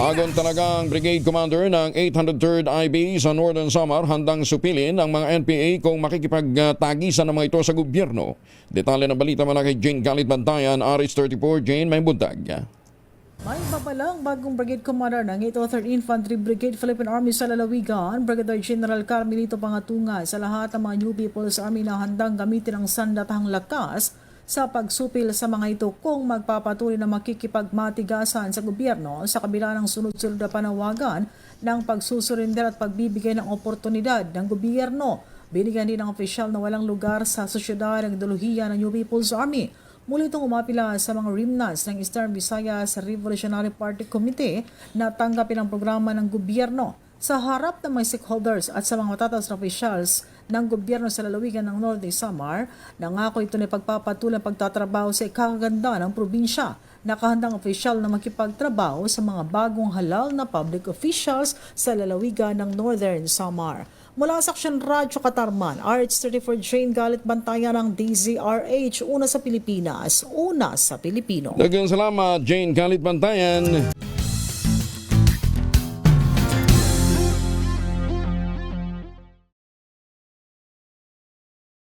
Agon talagang Brigade Commander ng 803rd IB sa Northern Samar handang supilin ang mga NPA kung makikipagtagisan ng mga ito sa gobyerno. Detalye ng balita mula kay Jane Galit Bantayan, Aris 34, Jane may buntag. May iba pa lang bagong Brigade Commander ng 803rd Infantry Brigade Philippine Army sa Lalawigan, Brigadier General Carmelito Pangatunga sa lahat ng mga New People's Army na handang gamitin ang sandatahang lakas sa pagsupil sa mga ito kung magpapatuloy na makikipagmatigasan sa gobyerno sa kabila ng sunod-sunod na panawagan ng pagsusurinder at pagbibigay ng oportunidad ng gobyerno. Binigyan din ng opisyal na walang lugar sa sosyedad ng ideolohiya ng New People's Army. Muli itong umapila sa mga remnants ng Eastern Visayas Revolutionary Party Committee na tanggapin ang programa ng gobyerno sa harap ng mga stakeholders at sa mga matatas na officials ng gobyerno sa lalawigan ng Norte Samar, nangako ito na pagpapatuloy ang pagtatrabaho sa ikakaganda ng probinsya. Nakahandang opisyal na makipagtrabaho sa mga bagong halal na public officials sa lalawigan ng Northern Samar. Mula sa Aksyon Radyo Katarman, RH34 Jane Galit Bantayan ng DZRH, una sa Pilipinas, una sa Pilipino. Dagang salamat, Jane Galit Bantayan.